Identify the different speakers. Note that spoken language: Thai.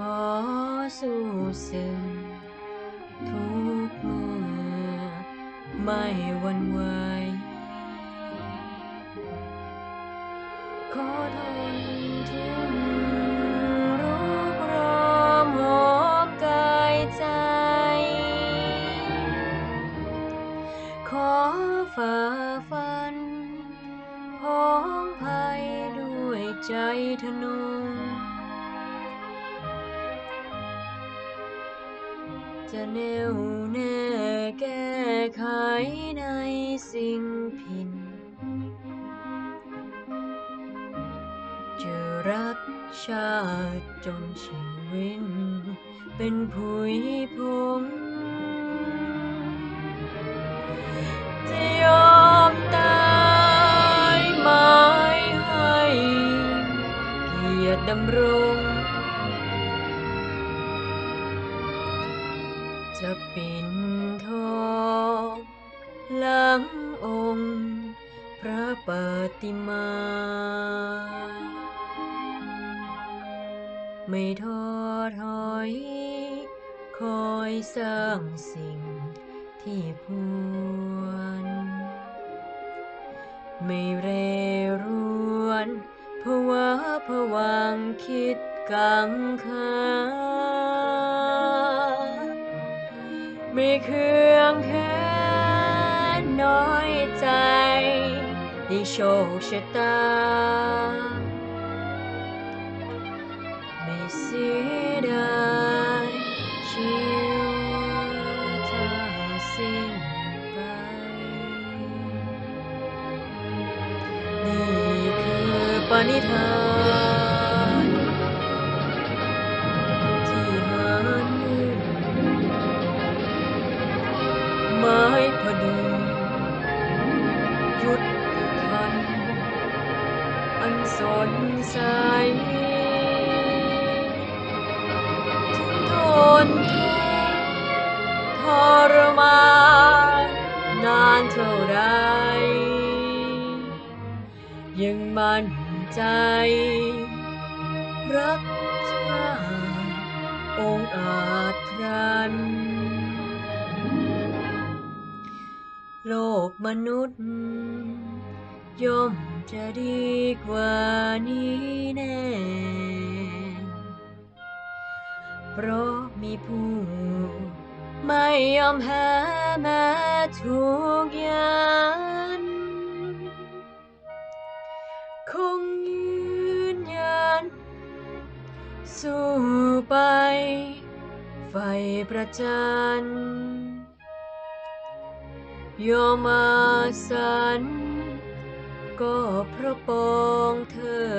Speaker 1: อสู้สึงทุกเมื่อไม่หวันไหวขอทนทุนรุกรอมหอมกายใจ ขอฝ่าฟันพ้องภัยด้วยใจทะน จะแน่วแน่แก้ไขในสิ่งผิดจะรักชาติจนชีวิตเป็นผุยพง จะปิ่นทองหลังองค์พระปฏิมา ไม่ท้อถอย คอยสร้างสิ่งที่ควร ไม่เรรวนภาวะผวังคิดกังขา ม่เคืองแค้นน้อยใจที่โชคชะตา ไม่เสียดายชีวิตสิ้นไป นี่คือปณิธาน อันสนใสถึงทนทุกทรมานนานเท่าไร ยังมั่นใจ รักชาติองอาจพรัน โลกมนุษย์ย่อม จะดีกว่านี้แน่ เพราะมีผู้ไม่ยอมแพ้แม้ทุกยัน คงยืนยัน สู้ไป ไฟประจันยอมมาสัน ก็เพราะปองเธอ